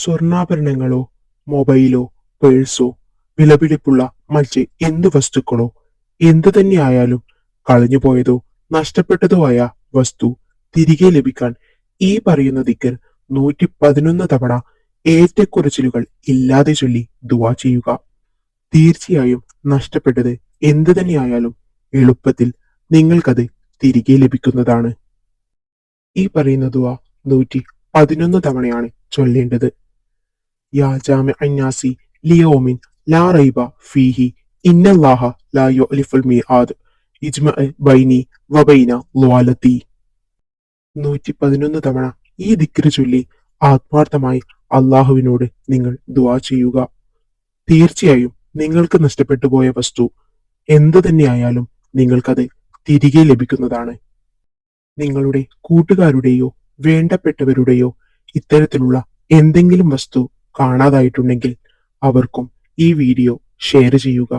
സ്വർണാഭരണങ്ങളോ മൊബൈലോ പേഴ്സോ വിലപിടിപ്പുള്ള മറ്റ് എന്ത് വസ്തുക്കളോ എന്തു തന്നെയായാലും കളഞ്ഞുപോയതോ നഷ്ടപ്പെട്ടതോ ആയ വസ്തു തിരികെ ലഭിക്കാൻ ഈ പറയുന്ന ദിക്കർ നൂറ്റി പതിനൊന്ന് തവണ ഏറ്റക്കുറച്ചിലുകൾ ഇല്ലാതെ ചൊല്ലി ദുവാ ചെയ്യുക. തീർച്ചയായും നഷ്ടപ്പെട്ടത് എന്തു തന്നെയായാലും എളുപ്പത്തിൽ നിങ്ങൾക്കത് തിരികെ ലഭിക്കുന്നതാണ്. ഈ പറയുന്ന ദുവ നൂറ്റി പതിനൊന്ന് തവണയാണ് ചൊല്ലേണ്ടത്. യാ ജാമി അന്നാസി ലിയോമിൻ ലാ റൈബ ഫീഹി ഇന്നല്ലാഹ ലാ യുഅലിഫുൽ മീആദ് ഇജ്മ ബൈനി വബൈന ളുവാലത്തി നൂറ്റി പതിനൊന്ന് തവണ ഈ ദിക്റ് ചൊല്ലി ആത്മാർത്ഥമായി അള്ളാഹുവിനോട് നിങ്ങൾ ദുവാ ചെയ്യുക. തീർച്ചയായും നിങ്ങൾക്ക് നഷ്ടപ്പെട്ടു പോയ വസ്തു എന്തു തന്നെയായാലും നിങ്ങൾക്കത് തിരികെ ലഭിക്കുന്നതാണ്. നിങ്ങളുടെ കൂട്ടുകാരുടെയോ വേണ്ടപ്പെട്ടവരുടെയോ ഇത്തരത്തിലുള്ള എന്തെങ്കിലും വസ്തു കാണാതായിട്ടുണ്ടെങ്കിൽ അവർക്കും ഈ വീഡിയോ ഷെയർ ചെയ്യുക.